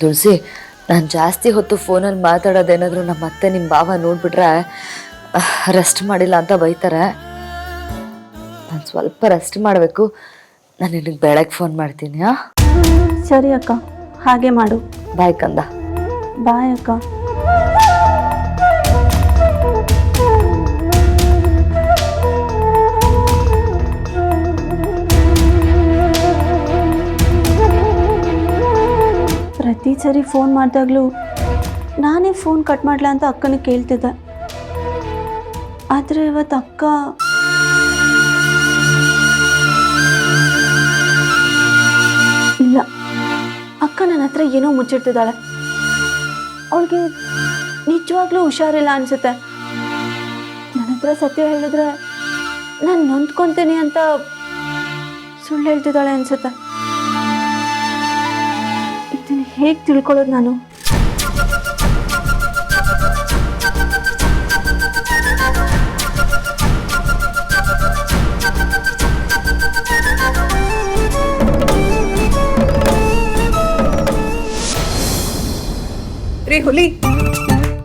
ತುಳಸಿ ನಾನು ಜಾಸ್ತಿ ಹೊತ್ತು ಫೋನಲ್ಲಿ ಮಾತಾಡೋದೇನಾದರೂ ನಮ್ಮ ಅತ್ತೆ ನಿಮ್ಮ ಭಾವ ನೋಡಿಬಿಟ್ರೆ ರೆಸ್ಟ್ ಮಾಡಿಲ್ಲ ಅಂತ ಬೈತಾರೆ. ನಾನು ಸ್ವಲ್ಪ ರೆಸ್ಟ್ ಮಾಡಬೇಕು. ನಾನು ನಿನಗೆ ಬೆಳಗ್ಗೆ ಫೋನ್ ಮಾಡ್ತೀನಿ ಸರಿ ಅಕ್ಕ ಹಾಗೆ ಮಾಡು. ಬಾಯ್ ಕಂದ. ಬಾಯ್ ಅಕ್ಕ. ಸರಿ ಫೋನ್ ಮಾಡಿದಾಗಲೂ ನಾನೇ ಫೋನ್ ಕಟ್ ಮಾಡಲ ಅಂತ ಅಕ್ಕನ ಕೇಳ್ತಿದ್ದೆ. ಆದರೆ ಇವತ್ತು ಅಕ್ಕ ಇಲ್ಲ. ಅಕ್ಕ ನನ್ನ ಹತ್ರ ಏನೋ ಮುಚ್ಚಿಡ್ತಿದ್ದಾಳೆ. ಅವಳಿಗೆ ನಿಜವಾಗ್ಲೂ ಹುಷಾರಿಲ್ಲ ಅನ್ಸುತ್ತೆ. ನನ್ನ ಹತ್ರ ಸತ್ಯ ಹೇಳಿದ್ರೆ ನಾನು ನೊಂದ್ಕೊತೀನಿ ಅಂತ ಸುಳ್ಳು ಹೇಳ್ತಿದ್ದಾಳೆ ಅನ್ಸುತ್ತೆ. ಹೇಗೆ ತಿಳ್ಕೊಳ್ಳೋದು ನಾನು? ರೀ ಹುಲಿ.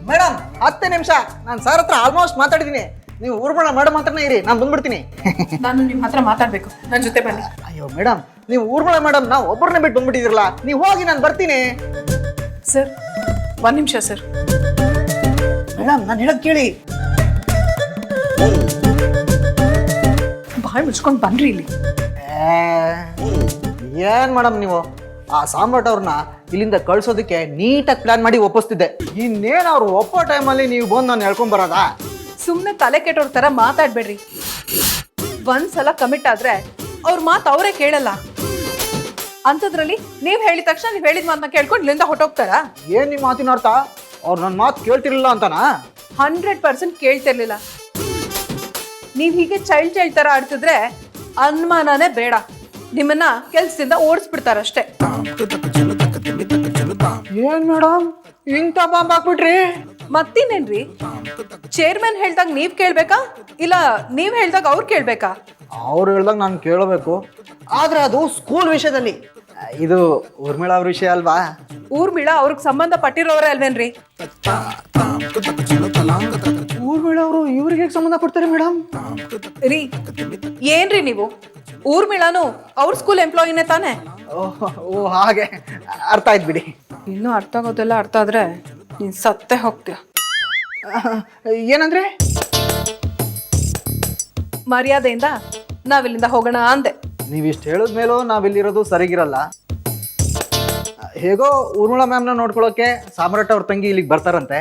ಮೇಡಮ್ ಹತ್ತು ನಿಮಿಷ. ನಾನು ಸರ್ ಹತ್ರ ಆಲ್ಮೋಸ್ಟ್ ಮಾತಾಡಿದ್ದೀನಿ ನೀವು ಊರ್ಬಣ ಮೇಡಮ್ ಹತ್ರನೇ ಇರಿ ನಾನು ಬಂದ್ಬಿಡ್ತೀನಿ. ನಾನು ನಿಮ್ಮ ಹತ್ರ ಮಾತಾಡ್ಬೇಕು. ನನ್ನ ಜೊತೆ ಬನ್ನಿ. ಅಯ್ಯೋ ಮೇಡಮ್ ನೀವು ಊರ್ಬಳ ಮೇಡಮ್ ನಾವು ಒಬ್ಬರನ್ನ ಬಿಟ್ಟು ಬಂದ್ಬಿಟ್ಟಿದ್ರಲ್ಲ ನೀವು ಹೋಗಿ ನಾನು ಬರ್ತೀನಿ. ಸರ್ ಒಂದು ನಿಮಿಷ ಸರ್. ಮೇಡಮ್ ನಾನು ಹೇಳೋದು ಕೇಳಿ. ಬಾಯ್ ಮುಚ್ಕೊಂಡು ಬನ್ರಿ ಇಲ್ಲಿ. ಏನ್ ಮೇಡಮ್ ನೀವು? ಆ ಸಾಮ್ರಾಟ್ ಅವ್ರನ್ನ ಇಲ್ಲಿಂದ ಕಳ್ಸೋದಕ್ಕೆ ನೀಟಾಗಿ ಪ್ಲಾನ್ ಮಾಡಿ ಒಪ್ಪಿಸ್ತಿದ್ದೆ. ಇನ್ನೇನು ಅವ್ರು ಒಪ್ಪೋ ಟೈಮಲ್ಲಿ ನೀವು ಬಂದು ನಾನು ಹೇಳ್ಕೊಂಡ್ ಬರೋದಾ? ಸುಮ್ಮನೆ ತಲೆ ಕೆಟ್ಟೋರ್ ಥರ ಮಾತಾಡ್ಬೇಡ್ರಿ. ಒಂದ್ಸಲ ಕಮಿಟ್ ಆದ್ರೆ ಅವ್ರ ಮಾತು ಅವರೇ ಕೇಳಲ್ಲ. ಅಂಥದ್ರಲ್ಲಿ ನೀವು ಹೇಳಿದ ತಕ್ಷಣ ನೀವು ಹೇಳಿದ ಮಾತನ್ನ ಕೇಳ್ಕೊಂಡು ಇಲ್ಲಿಂದ ಹೊಟ್ಟೋಗ್ತಾರಾ ಏನ್ ನಿಮ್ಮ ಮಾತಿನ ಅರ್ಥ? ಅವ್ರು ನನ್ನ ಮಾತು ಕೇಳ್ತಿರ್ಲಿಲ್ಲ ಅಂತನಾ? ಹಂಡ್ರೆಡ್ ಪರ್ಸೆಂಟ್ ಕೇಳ್ತಿರ್ಲಿಲ್ಲ. ನೀವು ಹೀಗೆ ಚೈಲ್ಡ್ ಚೈಲ್ಡ್ ಥರ ಆಡ್ತಿದ್ರೆ ಅನುಮಾನನೇ ಬೇಡ. ನಿಮ್ಮನ್ನ ಕೆಲ್ಸದಿಂದ ಓಡಿಸ್ಬಿಡ್ತಾರಷ್ಟೇ. ಏನ್ ಮೇಡಮ್ ಇಂಥ ಬಾಂಬ್ ಹಾಕ್ಬಿಟ್ರಿ. ಮತ್ತಿನ್ನೇನ್ರಿ? ಚೇರ್ಮನ್ ಹೇಳ್ದಾಗ ನೀವ್ ಕೇಳ್ಬೇಕಾ? ಇಲ್ಲ ನೀವ್ ಹೇಳ್ದಾಗ ಅವ್ರು ಕೇಳ್ಬೇಕಾ? ಅವ್ರು ಹೇಳ್ದಾಗ ನಾನು ಕೇಳಬೇಕು. ಆದ್ರೆ ಅದು ಸ್ಕೂಲ್ ವಿಷಯದಲ್ಲಿ. ಇದು ಊರ್ಮಿಳಾ ಅವ್ರ ವಿಷಯ ಅಲ್ವಾ? ಊರ್ಮಿಳ ಅವ್ರಿಗೆ ಸಂಬಂಧ ಪಟ್ಟಿರೋರೇ ಅಲ್ವೇನ್ರಿ? ಊರ್ಮಿಳಾ ಅವರು ಇವ್ರಿಗೆ ಸಂಬಂಧ ಪಡ್ತಾರೆ ಮೇಡಮ್ ರೀ ಏನ್ರಿ ನೀವು? ಊರ್ಮಿಳನು ಅವ್ರ ಸ್ಕೂಲ್ ಎಂಪ್ಲಾಯಿನೇ ತಾನೇ? ಓ ಹಾಗೆ. ಅರ್ಥ ಆಯ್ತು ಬಿಡಿ. ಇನ್ನೂ ಅರ್ಥ ಆಗೋದೆಲ್ಲ ಅರ್ಥ ಆದ್ರೆ ನೀನ್ ಸತ್ತೆ ಹೋಗ್ತೀಯ. ಏನಂದ್ರೆ? ಮರ್ಯಾದೆಯಿಂದ ನಾವಿಲ್ಲಿಂದ ಹೋಗೋಣ ಅಂದೆ. ನೀವಿಷ್ಟು ಹೇಳಿದ ಮೇಲೂ ನಾವಿಲ್ಲಿರೋದು ಸರಿಗಿರಲ್ಲ. ಹೇಗೋ ಊರ್ಮಿಳಾ ಮ್ಯಾಮ್ನ ನೋಡ್ಕೊಳ್ಳೋಕೆ ಸಾಮ್ರಾಟ್ ಅವ್ರ ತಂಗಿ ಇಲ್ಲಿಗೆ ಬರ್ತಾರಂತೆ.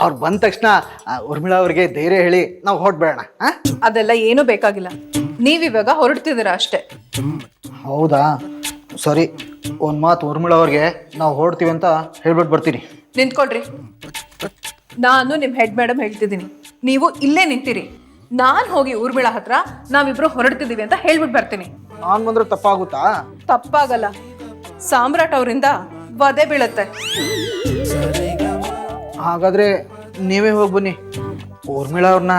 ಅವ್ರು ಬಂದ ತಕ್ಷಣ ಆ, ಊರ್ಮಿಳಾ ಅವ್ರಿಗೆ ಧೈರ್ಯ ಹೇಳಿ ನಾವು ಹೊರಟ್ಬೇಡ ಹಾಂ ಅದೆಲ್ಲ ಏನೂ ಬೇಕಾಗಿಲ್ಲ. ನೀವಿವಾಗ ಹೊರಡ್ತಿದ್ದೀರಾ ಅಷ್ಟೇ. ಹೌದಾ? ಸರಿ ಒಂದು ಮಾತು ಊರ್ಮಿಳಾ ಅವ್ರಿಗೆ ನಾವು ಹೊರಡ್ತೀವಿ ಅಂತ ಹೇಳ್ಬಿಟ್ಟು ಬರ್ತೀನಿ. ನಿಂತ್ಕೊಳ್ರಿ. ನಾನು ನಿಮ್ಮ ಹೆಡ್ ಮೇಡಮ್ ಹೇಳ್ತಿದ್ದೀನಿ. ನೀವು ಇಲ್ಲೇ ನಿಂತಿರಿ. ನಾನು ಹೋಗಿ ಊರ್ಮಿಳ ಹತ್ರ ನಾವಿಬ್ರು ಹೊರಡ್ತಿದ್ದೀವಿ ಅಂತ ಹೇಳ್ಬಿಟ್ಟು ಬರ್ತೀನಿ. ನಾನು ಬಂದ್ರೆ ತಪ್ಪಾಗುತ್ತಾ? ತಪ್ಪಾಗಲ್ಲ. ಸಾಮ್ರಾಟ್ ಅವರಿಂದ ವಧೆ ಬೀಳತ್ತೆ. ಹಾಗಾದ್ರೆ ನೀವೇ ಹೋಗಿ ಬನ್ನಿ. ಊರ್ಮಿಳ ಅವ್ರನ್ನ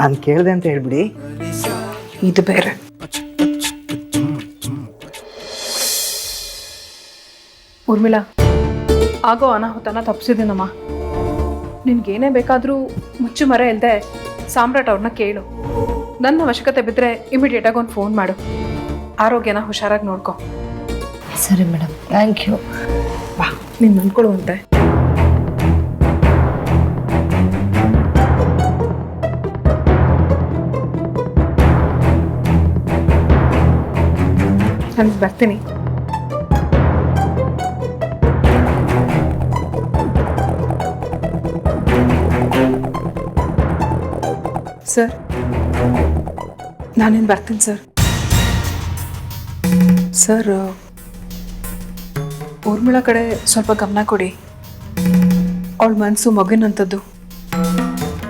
ನಾನು ಕೇಳಿದೆ ಅಂತ ಹೇಳ್ಬಿಡಿ. ಇದು ಬೇರೆ. ಊರ್ಮಿಳಾ ಆಗೋ ಅನಾಹುತನ ತಪ್ಪಿಸಿದ್ದೀನಮ್ಮ ನಿನ್ಗೇನೇ ಬೇಕಾದರೂ ಮುಚ್ಚು ಮರ ಇಲ್ಲದೆ ಸಾಮ್ರಾಟ್ ಅವ್ರನ್ನ ಕೇಳು. ನನ್ನ ಅವಶ್ಯಕತೆ ಬಿದ್ದರೆ ಇಮಿಡಿಯೇಟಾಗಿ ಒಂದು ಫೋನ್ ಮಾಡು. ಆರೋಗ್ಯನ ಹುಷಾರಾಗಿ ನೋಡ್ಕೊ. ಸರಿ ಮೇಡಮ್ ಥ್ಯಾಂಕ್ ಯು ಬಾ ನೀನು ನಂಬ್ಕೊಳ್ಳುವಂತೆ ನಾನು ಬರ್ತೀನಿ. ಸರ್. ನಾನೇನು ಬರ್ತೀನಿ ಸರ್. ಸರ್ ಊರ್ಮಿಳ ಕಡೆ ಸ್ವಲ್ಪ ಗಮನ ಕೊಡಿ. ಅವಳ ಮನಸ್ಸು ಮಗನಂಥದ್ದು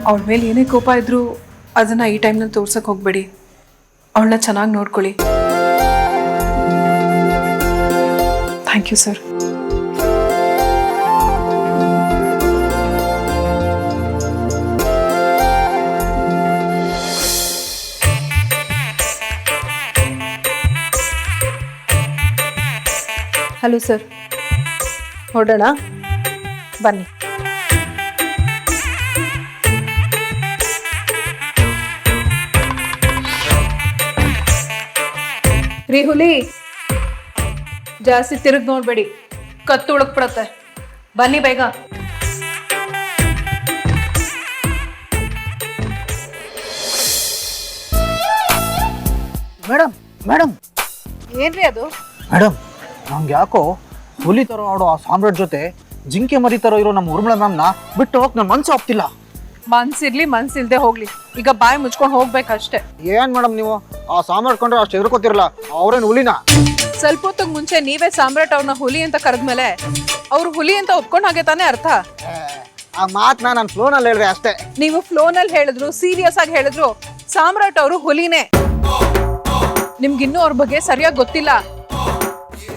ಅವಳ ಮೇಲೆ ಏನೇ ಕೋಪ ಇದ್ರೂ ಅದನ್ನು ಈ ಟೈಮ್ನಲ್ಲಿ ತೋರ್ಸಕ್ಕೆ ಹೋಗಬೇಡಿ. ಅವಳನ್ನ ಚೆನ್ನಾಗಿ ನೋಡ್ಕೊಳ್ಳಿ. Thank you sir. Hello sir. ಹೊರಡೋಣ ಬನ್ನಿ. ರೀ ಹುಲಿ ಜಾಸ್ತಿ ತಿರುಗಿ ನೋಡ್ಬೇಡಿ. ಕತ್ತು ಉಳಕ್ಬಿಡತ್ತೆ ಬನ್ನಿ ಬೇಗ. Madam madam. ಏನ್ರಿ ಅದು? ಮೇಡಮ್ ನಮ್ಗೆ ಯಾಕೋ ಹುಲಿ ಥರ ಆಡೋ ಆ ಸಾಮ್ರಾಟ್ ಜೊತೆ ಜಿಂಕೆ ಮರಿ ಥರ ಇರೋ ನಮ್ಮ ಉರ್ಮಳ ಮ್ಯಾಮ್ನ ಬಿಟ್ಟು ಹೋಗಿ ನನ್ನ ಮನ್ಸು ಹೋಗ್ತಿಲ್ಲ ಮನ್ಸಿರ್ಲಿ ಮನ್ಸಿಲ್ದೆ ಹೋಗ್ಲಿ. ಈಗ ಬಾಯಿ ಮುಚ್ಕೊಂಡು ಹೋಗ್ಬೇಕಷ್ಟೇ. ಏನ್ ಮೇಡಮ್ ನೀವು? ಆ ಸಾಮ್ರಾಟ್ ಕೊಂಡ್ರೆ ಅಷ್ಟು ಎದುರ್ಕೋತಿರಲ್ಲ ಅವ್ರೇನು ಹುಲಿನ? ಸ್ವಲ್ಪ ಹೊತ್ತಿಗೆ ಮುಂಚೆ ನೀವೇ ಸಾಮ್ರಾಟ್ ಅವ್ರನ್ನ ಹುಲಿ ಅಂತ ಕರೆದ್ಮೇಲೆ ಅವ್ರು ಹುಲಿ ಅಂತ ಒಪ್ಕೊಂಡ್ ಹಾಗೆ ತಾನೇ ಅರ್ಥ? ಆ ಮಾತ್ ನಾನು ಫ್ಲೋನಲ್ಲಿ ಹೇಳಿದೆ ಅಷ್ಟೇ. ನೀವು ಫ್ಲೋನಲ್ಲಿ ಹೇಳಿದ್ರು ಸೀರಿಯಸ್ ಆಗಿ ಹೇಳಿದ್ರು ಸಾಮ್ರಾಟ್ ಅವರು ಹುಲಿನೇ. ನಿಮ್ಗಿನ್ನೂ ಅವ್ರ ಬಗ್ಗೆ ಸರಿಯಾಗಿ ಗೊತ್ತಿಲ್ಲ.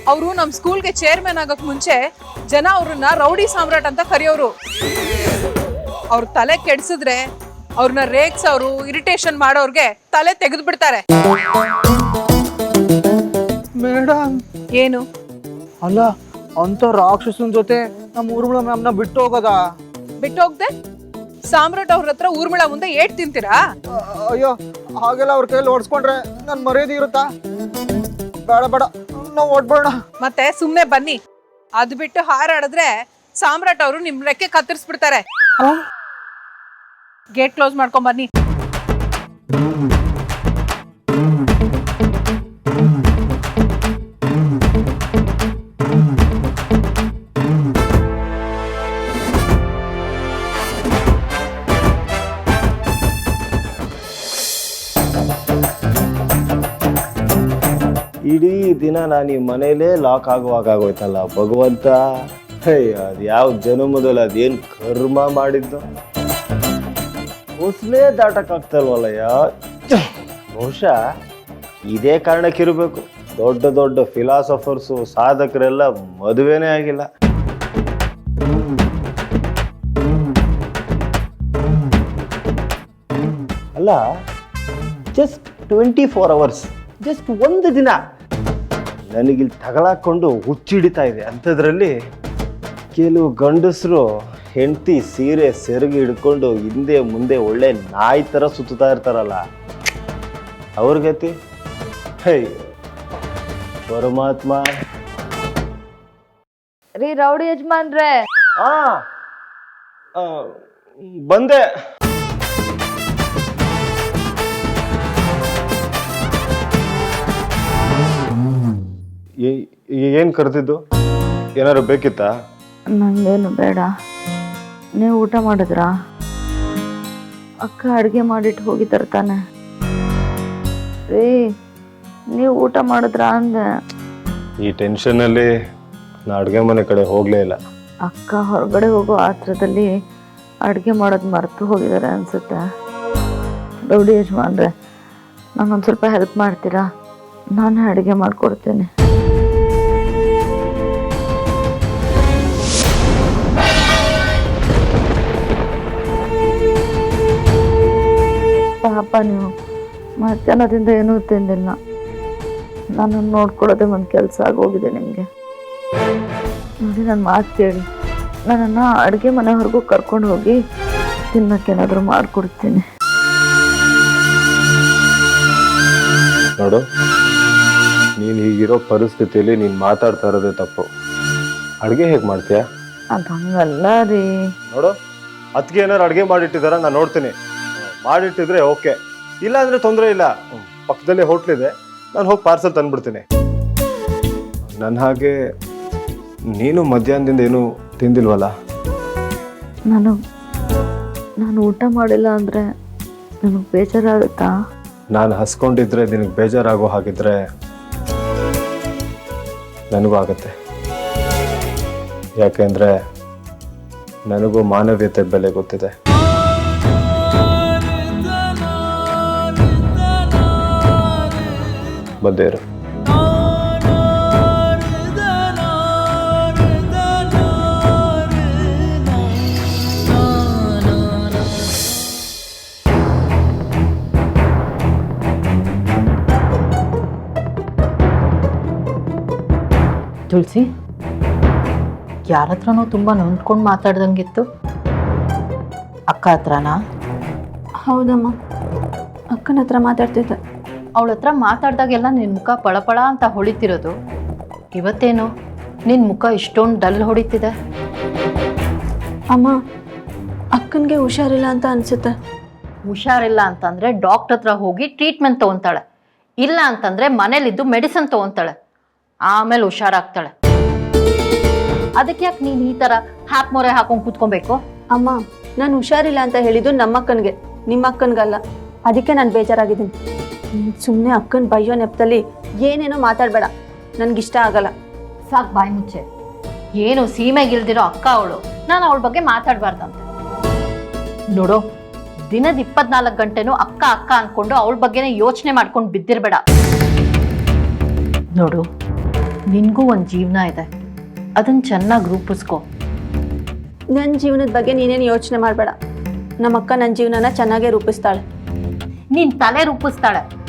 ಅವರು ನಮ್ಮ ಸ್ಕೂಲ್ಗೆ ಚೇರ್ಮನ್ ಆಗಕ್ ಮುಂಚೆ ಜನ ಅವ್ರನ್ನ ರೌಡಿ ಸಾಮ್ರಾಟ್ ಅಂತ ಕರೆಯೋರು. ಅವ್ರ ತಲೆ ಕೆಡ್ಸಿದ್ರೆ ಅವ್ರನ್ನ ಅವರು ಇರಿಟೇಷನ್ ಮಾಡೋರ್ಗೆ ತಲೆ ತೆಗೆದು ಬಿಡ್ತಾರೆ ಮೇಡಮ್ ಏನು? ಅಲ್ಲ ಅಂತ ರಾಕ್ಷಸನ ಜೊತೆ ನಮ್ಮ ಊರ್ಮಿಳ ಮ್ಯಾಮ್ನ ಬಿಟ್ಟು ಹೋಗೋದಾ ಬಿಟ್ಟು ಹೋಗ್ದೆ ಸಾಮ್ರಾಟ್ ಅವ್ರ ಹತ್ರ ಊರ್ಮಿಳ ಮುಂದೆ ಏಟ್ ತಿಂತೀರಾ? ಅಯ್ಯೋ ಹಾಗೆಲ್ಲ ಅವ್ರ ಕೈಯಲ್ಲಿ ಓಡಿಸ್ಕೊಂಡ್ರೆ ನನ್ ಮರ್ಯಾದೆ ಇರುತ್ತಾ? ಬೇಡ ಬೇಡ. ನಾವು ಓಡ್ಬೋಣ. ಮತ್ತೆ ಸುಮ್ನೆ ಬನ್ನಿ. ಅದು ಬಿಟ್ಟು ಹಾರಾಡಿದ್ರೆ ಸಾಮ್ರಾಟ್ ಅವರು ನಿಮ್ ರೆಕ್ಕೆ ಕತ್ತರಿಸ್ಬಿಡ್ತಾರೆ. ಗೇಟ್ ಕ್ಲೋಸ್ ಮಾಡ್ಕೊಂಡ್ ಬನ್ನಿ. ದಿನ ನಾನು ಈ ಮನೇಲೇ ಲಾಕ್ ಆಗುವಾಗ ಆಗೋಯ್ತಲ್ಲ, ಭಗವಂತ. ಅಯ್ಯ, ಅದು ಯಾವ ಜನ್ಮದಲ್ಲಿ ಅದೇನು ಕರ್ಮ ಮಾಡಿದ್ದು. ಹೊಸಲೇ ದಾಟಕ್ಕಾಗ್ತಲ್ವಲ್ಲಯ್ಯ? ಬಹುಶಃ ಇದೇ ಕಾರಣಕ್ಕಿರಬೇಕು. ದೊಡ್ಡ ದೊಡ್ಡ ಫಿಲಾಸಫರ್ಸು ಸಾಧಕರೆಲ್ಲ ಮದುವೆನೇ ಆಗಿಲ್ಲ. ಅಲ್ಲ just twenty four hours just ಒಂದು ದಿನ. ನನಗಿಲ್ಲಿ ತಗಲಾಕೊಂಡು ಹುಚ್ಚಿಡಿತಾ ಇದೆ. ಅಂಥದ್ರಲ್ಲಿ ಕೆಲವು ಗಂಡಸರು ಹೆಂಡತಿ ಸೀರೆ ಸೆರಗಿ ಹಿಡ್ಕೊಂಡು ಹಿಂದೆ ಮುಂದೆ ಒಳ್ಳೆ ನಾಯಿ ಥರ ಸುತ್ತಾ ಇರ್ತಾರಲ್ಲ ಅವ್ರಿಗತಿ ಹೇ ಪರಮಾತ್ಮ. ರೀ ರೌಡಿ ಯಜಮಾನ್ರೆ. ಆ ಆ, ಬಂದೆ. ಏನ್ ಕರೆದಿದ್ದು? ಏನಾದ್ರು ಬೇಕಿತ್ತಾ? ನಂಗೇನು ಬೇಡ. ನೀವು ಊಟ ಮಾಡಿದ್ರಾ? ಅಕ್ಕ ಅಡುಗೆ ಮಾಡಿಟ್ಟು ಹೋಗಿ ತರ್ತಾನೆ. ರೀ ನೀವು ಊಟ ಮಾಡಿದ್ರಾ ಅಂದೆ. ಈ ಟೆನ್ಷನಲ್ಲಿ ನಾ ಅಡುಗೆ ಮನೆ ಕಡೆ ಹೋಗಲೇ ಇಲ್ಲ. ಅಕ್ಕ ಹೊರಗಡೆ ಹೋಗೋ ಆತ್ರದಲ್ಲಿ ಅಡುಗೆ ಮಾಡೋದು ಮರೆತು ಹೋಗಿದ್ದಾರೆ ಅನ್ಸುತ್ತೆ. ಡೌಡಿ ಯಜಮಾನ್ರೆ ನಂಗೊಂದು ಸ್ವಲ್ಪ ಹೆಲ್ಪ್ ಮಾಡ್ತೀರಾ? ನಾನು ಅಡುಗೆ ಮಾಡಿಕೊಡ್ತೀನಿ. ಪಾಪ ನೀವು ಮಧ್ಯಾಹ್ನದಿಂದ ಏನೂ ತಿಂದಿಲ್ಲ. ನಾನು ನೋಡ್ಕೊಳ್ಳೋದೇ ಒಂದು ಕೆಲಸ ಆಗೋಗಿದೆ ನಿಮಗೆ. ನೋಡಿ ನಾನು ಮಾತು ಕೇಳಿ. ನನ್ನನ್ನು ಅಡುಗೆ ಮನೆವರೆಗೂ ಕರ್ಕೊಂಡು ಹೋಗಿ ತಿನ್ನೋಕ್ಕೇನಾದರೂ ಮಾಡಿಕೊಡ್ತೀನಿ. ನೋಡು ನೀನು ಹೀಗಿರೋ ಪರಿಸ್ಥಿತಿಯಲ್ಲಿ ನೀನು ಮಾತಾಡ್ತಾ ಇರೋದೇ ತಪ್ಪು. ಅಡುಗೆ ಹೇಗೆ ಮಾಡ್ತೀಯಾ? ಅದು ಹಂಗಲ್ಲ ರೀ. ನೋಡು ಅತ್ತಿಗೆ ಏನಾರು ಅಡುಗೆ ಮಾಡಿಟ್ಟಿದಾರ ನಾನು ನೋಡ್ತೀನಿ. ಮಾಡಿಟ್ಟಿದ್ರೆ ಓಕೆ. ಇಲ್ಲ ಅಂದ್ರೆ ತೊಂದರೆ ಇಲ್ಲ. ಪಕ್ಕದಲ್ಲೇ ಪಕ್ಕದಲ್ಲೇ ಹೋಟ್ಲಿದೆ ನಾನು ಹೋಗಿ ಪಾರ್ಸಲ್ ತಂದ್ಬಿಡ್ತೀನಿ. ನನ್ನ ಹಾಗೆ ನೀನು ಮಧ್ಯಾಹ್ನದಿಂದ ಏನು ತಿಂದಿಲ್ವಲ್ಲ? ನಾನು ನಾನು ಊಟ ಮಾಡಿಲ್ಲ ಅಂದರೆ ನನಗೆ ಬೇಜಾರಾಗುತ್ತಾ? ನಾನು ಹಸ್ಕೊಂಡಿದ್ರೆ ನಿನಗೆ ಬೇಜಾರಾಗೋ ಹಾಗಿದ್ರೆ ನನಗೂ ಆಗತ್ತೆ. ಯಾಕೆಂದ್ರೆ ನನಗೂ ಮಾನವೀಯತೆ ಬೆಲೆ ಗೊತ್ತಿದೆ. ಬಂದೇರು ತುಳಸಿ ಯಾರ ಹತ್ರನೋ ತುಂಬ ನೊಂದ್ಕೊಂಡು ಮಾತಾಡ್ದಂಗಿತ್ತು. ಅಕ್ಕ ಹತ್ರನಾ? ಹೌದಮ್ಮ. ಅಕ್ಕನ ಹತ್ರ ಮಾತಾಡ್ತಿದ್ದೆ. ಅವಳ ಹತ್ರ ಮಾತಾಡಿದಾಗೆಲ್ಲ ನಿನ್ನ ಮುಖ ಪಳಪಳ ಅಂತ ಹೊಳಿತಿರೋದು. ಇವತ್ತೇನು? ನಿನ್ನ ಮುಖ ಇಷ್ಟೊಂದು ಡಲ್ ಹೊಡಿತಿದೆ. ಅಮ್ಮ ಅಕ್ಕನಿಗೆ ಹುಷಾರಿಲ್ಲ ಅಂತ ಅನ್ಸುತ್ತೆ. ಹುಷಾರಿಲ್ಲ ಅಂತಂದ್ರೆ ಡಾಕ್ಟರ್ ಹತ್ರ ಹೋಗಿ ಟ್ರೀಟ್ಮೆಂಟ್ ತೊಗೊತಾಳೆ. ಇಲ್ಲ ಅಂತಂದ್ರೆ ಮನೇಲಿದ್ದು ಮೆಡಿಸಿನ್ ತೊಗೊತಾಳೆ. ಆಮೇಲೆ ಹುಷಾರಾಗ್ತಾಳೆ. ಅದಕ್ಕೆ ಯಾಕೆ ನೀನು ಈ ಥರ ಹ್ಯಾಪ್ ಮೊರೆ ಹಾಕೊಂಡು ಕೂತ್ಕೊಬೇಕು? ಅಮ್ಮ ನಾನು ಹುಷಾರಿಲ್ಲ ಅಂತ ಹೇಳಿದ್ದು ನಮ್ಮಕ್ಕನಿಗೆ ನಿಮ್ಮ ಅಕ್ಕನಿಗಲ್ಲ ಅದಕ್ಕೆ ನಾನು ಬೇಜಾರಾಗಿದ್ದೀನಿ. ಸುಮ್ಮನೆ ಅಕ್ಕನ ಬಯ್ಯೋ ನೆಪದಲ್ಲಿ ಏನೇನೋ ಮಾತಾಡಬೇಡ. ನನಗಿಷ್ಟ ಆಗಲ್ಲ. ಸಾಕು ಬಾಯಿ ಮುಚ್ಚೆ. ಏನು ಸೀಮೆಗಿಲ್ದಿರೋ ಅಕ್ಕ ಅವಳು. ನಾನು ಅವಳ ಬಗ್ಗೆ ಮಾತಾಡಬಾರ್ದಂತೆ. ನೋಡು ದಿನದ ಇಪ್ಪತ್ನಾಲ್ಕು ಗಂಟೆನೂ ಅಕ್ಕ ಅಕ್ಕ ಅನ್ಕೊಂಡು ಅವಳ ಬಗ್ಗೆನೇ ಯೋಚನೆ ಮಾಡ್ಕೊಂಡು ಬಿದ್ದಿರಬೇಡ. ನೋಡು ನಿನ್ಗೂ ಒಂದು ಜೀವನ ಇದೆ. ಅದನ್ನ ಚೆನ್ನಾಗಿ ರೂಪಿಸ್ಕೊ. ನನ್ನ ಜೀವನದ ಬಗ್ಗೆ ನೀನೇನು ಯೋಚನೆ ಮಾಡಬೇಡ. ನಮ್ಮ ಅಕ್ಕ ನನ್ನ ಜೀವನನ ಚೆನ್ನಾಗೇ ರೂಪಿಸ್ತಾಳೆ. ನೀನು ತಲೆ ರೂಪಿಸ್ತಾಳೆ.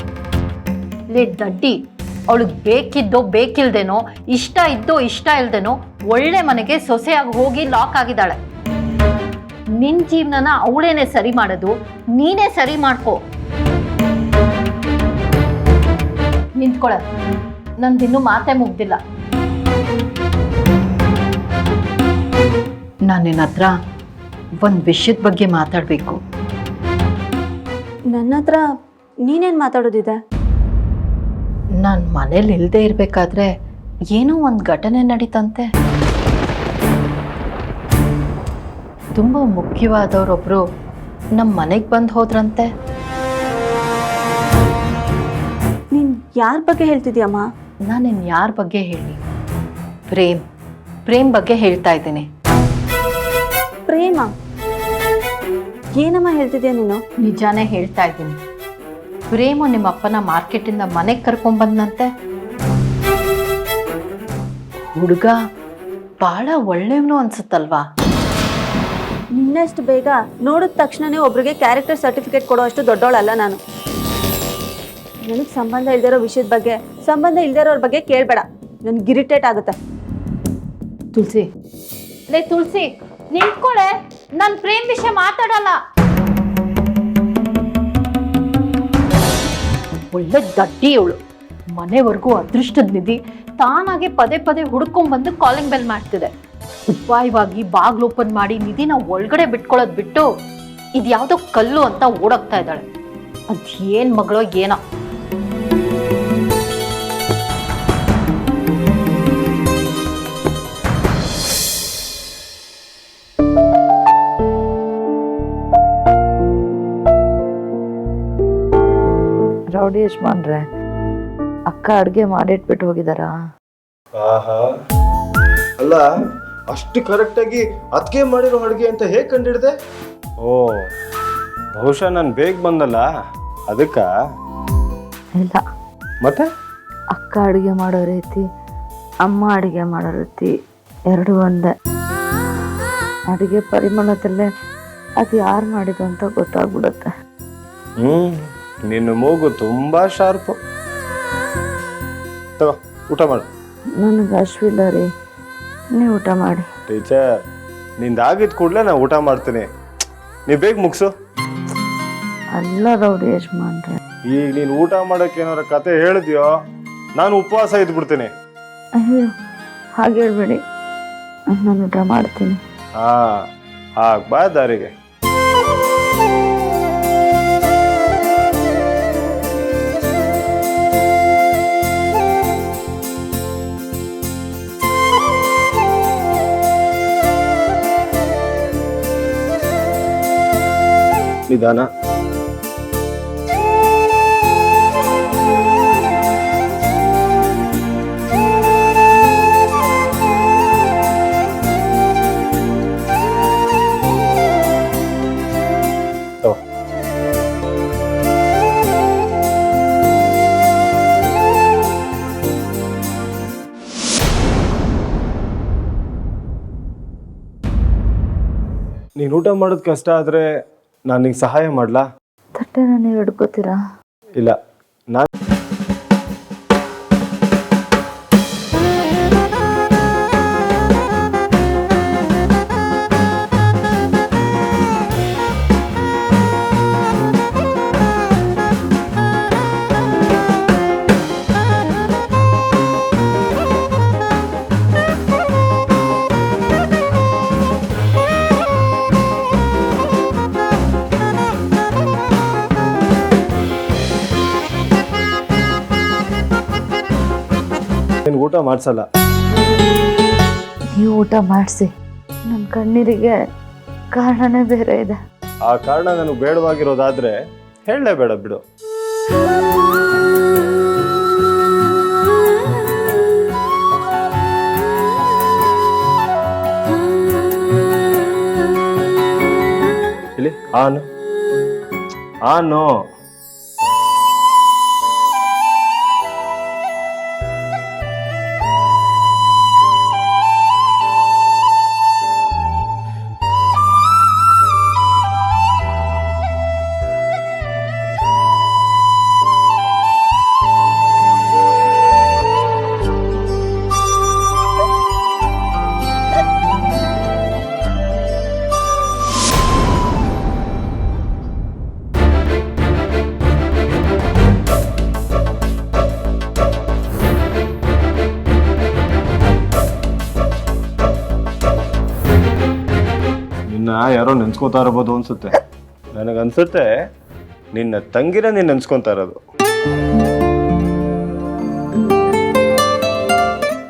ಲೇ ದಡ್ಡಿ ಅವಳಿಗೆ ಬೇಕಿದ್ದೋ, ಬೇಕಿಲ್ದೇನೋ, ಇಷ್ಟ ಇದ್ದೋ, ಇಷ್ಟ ಇಲ್ದೇನೋ, ಒಳ್ಳೆ ಮನೆಗೆ ಸೊಸೆಯಾಗಿ ಹೋಗಿ ಲಾಕ್ ಆಗಿದ್ದಾಳೆ. ನಿನ್ ಜೀವನನ ಅವಳೇನೆ ಸರಿ ಮಾಡೋದು, ನೀನೇ ಸರಿ ಮಾಡ್ಕೋ. ನಿಂತ್ಕೊಳ. ಇನ್ನೂ ಮಾತೆ ಮುಗ್ದಿಲ್ಲ. ನಾನು ನಿನ್ನ ಹತ್ರ ಒಂದು ವಿಷಯದ ಬಗ್ಗೆ ಮಾತಾಡಬೇಕು. ನನ್ನ ಹತ್ರ ನೀನೇನು ಮಾತಾಡೋದಿದೆ? ನಾನು ಮನೇಲಿ ಇಲ್ಲದೆ ಇರಬೇಕಾದ್ರೆ ಏನೋ ಒಂದು ಘಟನೆ ನಡೀತಂತೆ. ತುಂಬ ಮುಖ್ಯವಾದವರೊಬ್ಬರು ನಮ್ಮ ಮನೆಗೆ ಬಂದು ಹೋದ್ರಂತೆ. ನೀನು ಯಾರ ಬಗ್ಗೆ ಹೇಳ್ತಿದ್ಯಮ್ಮ? ನಾನಿನ್ ಯಾರ ಬಗ್ಗೆ ಹೇಳಿ? ಪ್ರೇಮ್. ಪ್ರೇಮ್ ಬಗ್ಗೆ ಹೇಳ್ತಾ ಇದ್ದೀನಿ. ಪ್ರೇಮ? ಏನಮ್ಮ ಹೇಳ್ತಿದ್ಯಾ ನೀನು? ನಿಜಾನೇ ಹೇಳ್ತಾ ಇದ್ದೀನಿ. ಪ್ರೇಮು ನಿಮ್ಮ ಅಪ್ಪನ ಮಾರ್ಕೆಟಿಂದ ಮನೆಗೆ ಕರ್ಕೊಂಡ್ಬಂದಂತೆ ಹುಡುಗ ಭಾಳ ಒಳ್ಳೆಯವನು ಅನ್ಸುತ್ತಲ್ವಾ? ನಿನ್ನಷ್ಟು ಬೇಗ ನೋಡಿದ ತಕ್ಷಣನೇ ಒಬ್ರಿಗೆ ಕ್ಯಾರೆಕ್ಟರ್ ಸರ್ಟಿಫಿಕೇಟ್ ಕೊಡೋ ಅಷ್ಟು ದೊಡ್ಡವಳಲ್ಲ ನಾನು. ನನಗೆ ಸಂಬಂಧ ಇಲ್ದಿರೋ ವಿಷಯದ ಬಗ್ಗೆ ಸಂಬಂಧ ಇಲ್ದಿರೋರ ಬಗ್ಗೆ ಕೇಳಬೇಡ. ನನ್ಗೆ ಇರಿಟೇಟ್ ಆಗುತ್ತೆ. ತುಳಸಿ. ಅದೇ ತುಳಸಿ ನಿಂತ್ಕೊಳ್ಳೆ ನನ್ನ ಪ್ರೇಮ್ ವಿಷಯ ಮಾತಾಡಲ್ಲ. ಒಳ್ಳೆ ದಡ್ಡಿ ಮನೆವರೆಗೂ ಅದೃಷ್ಟದ ನಿಧಿ. ತಾನಾಗೆ ಪದೇ ಪದೇ ಹುಡ್ಕೊಂಡ್ ಬಂದು ಕಾಲಿಂಗ್ ಬೆಲ್ ಮಾಡ್ತಿದೆ. ಉಪಾಯವಾಗಿ ಬಾಗ್ಲು ಓಪನ್ ಮಾಡಿ ನಿಧಿನ ಒಳಗಡೆ ಬಿಟ್ಕೊಳ್ಳೋದು ಬಿಟ್ಟು ಇದ್ಯಾವುದೋ ಕಲ್ಲು ಅಂತ ಓಡೋಗ್ತಾ ಇದ್ದಾಳೆ. ಅದ್ ಏನ್ ಮಗಳೋ ಏನೋ. ರೌಡಿ ಯಜಮಾನ್ರೆ ಅಕ್ಕ ಅಡುಗೆ ಮಾಡಿಟ್ಬಿಟ್ಟು ಹೋಗಿದಾರಾ? ಆಹಾ. ಅಲ್ಲ ಅಷ್ಟು ಕರೆಕ್ಟಾಗಿ ಅದಕ್ಕೆ ಮಾಡಿರೋ ಅಡುಗೆ ಅಂತ ಹೇಗೆ ಕಂಡಿಡ್ದೆ? ಓ ಬಹುಶಃ ನಾನು ಬೇಗ ಬಂದಲ್ಲ ಅದಕ್ಕ? ಇಲ್ಲ. ಮತ್ತೆ? ಅಕ್ಕ ಅಡುಗೆ ಮಾಡೋ ರೀತಿ ಅಮ್ಮ ಅಡುಗೆ ಮಾಡೋ ರೀತಿ ಎರಡು ಒಂದೇ. ಅಡುಗೆ ಪರಿಮಳದಲ್ಲೇ ಅದು ಯಾರು ಮಾಡಿದ್ದು ಅಂತ ಗೊತ್ತಾಗ್ಬಿಡುತ್ತೆ. ಹ್ಮ್. ನಿನ್ನ ಮೂಗು ತುಂಬಾ ಶಾರ್ಪು. ತಗೋ ಊಟ ಮಾಡು. ನನಗೆ ಹಶ್ವಿಲ್ಲ ರೀ. ನೀವು ಊಟ ಮಾಡಿ. ಟೀಚರ್ ಆಗಿದ ಕೂಡಲೇ ನಾ ಊಟ ಮಾಡ್ತೀನಿ. ನೀವು ಬೇಗ ಮುಗಿಸು. ಅಲ್ಲ ರೌಡಿ ಯಜಮಾನ್ರೆ. ಈಗ ನೀನು ಊಟ ಮಾಡೋಕೆ ಏನಾರ ಕತೆ ಹೇಳಿದ್ಯೋ ನಾನು ಉಪವಾಸ ಇದ್ಬಿಡ್ತೀನಿ. ಅಯ್ಯೋ ಹಾಗೆ ಹೇಳ್ಬೇಡಿ. ನಾನು ಊಟ ಮಾಡ್ತೀನಿ. ಹಾ ಹಾಗೆ ಬಾ ದಾರಿಗೆ. ನಿಧಾನ ತಗೋ. ನೀನು ಊಟ ಮಾಡೋದು ಕಷ್ಟ ಆದರೆ ನಾನು ನಿಂಗೆ ಸಹಾಯ ಮಾಡ್ಲಾ? ತಟ್ಟೆ ನೀವು ಹಿಡ್ಕೋತೀರಾ? ಇಲ್ಲ. ನಾನು ಊಟ ಮಾಡಿಸಲ್ಲ. ನೀವು ಊಟ ಮಾಡಿಸಿ. ನನ್ನ ಕಣ್ಣೀರಿಗೆ ಕಾರಣನೇ ಬೇರೆ ಇದೆ. ಆ ಕಾರಣ ನನಗೆ ಬೇಡವಾಗಿರೋದಾದ್ರೆ ಹೇಳಲೇಬೇಡ ಬಿಡು. ಇಲ್ಲಿ ಆನು ಆನು ಯಾರೋ ನೆನ್ಸ್ಕೊತಾ ಇರ್ಬೋದು ಅನ್ಸುತ್ತೆ. ನನಗನ್ಸುತ್ತೆ ನಿನ್ನ ತಂಗಿನ ನೀನು ಅನ್ಸ್ಕೊತಾ ಇರೋದು.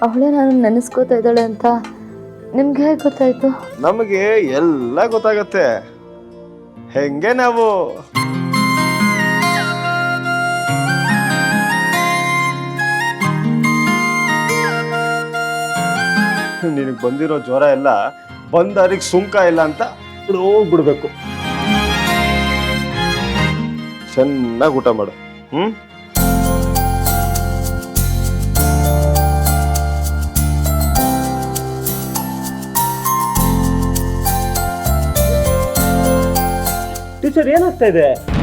ಅವಳೇ ನಾನು ನೆನೆಸ್ಕೋತಾ ಇದ್ದಾಳೆ ಅಂತ ನಿಮ್ಗೆ ಹೇಗೆ ಗೊತ್ತಾಯ್ತು? ನಮಗೆ ಎಲ್ಲ ಗೊತ್ತಾಗತ್ತೆ. ಹೆಂಗೆ ನಾವು? ನಿನಗೆ ಬಂದಿರೋ ಜ್ವರ ಎಲ್ಲ ಬಂದರಿಗೆ ಸುಂಕ ಇಲ್ಲ ಅಂತ ಹೋಗ್ಬಿಡ್ಬೇಕು. ಚೆನ್ನಾಗಿ ಊಟ ಮಾಡು. ಹ್ಮ್? ಟೀಚರ್ ಏನಾಗ್ತಾ ಇದೆ?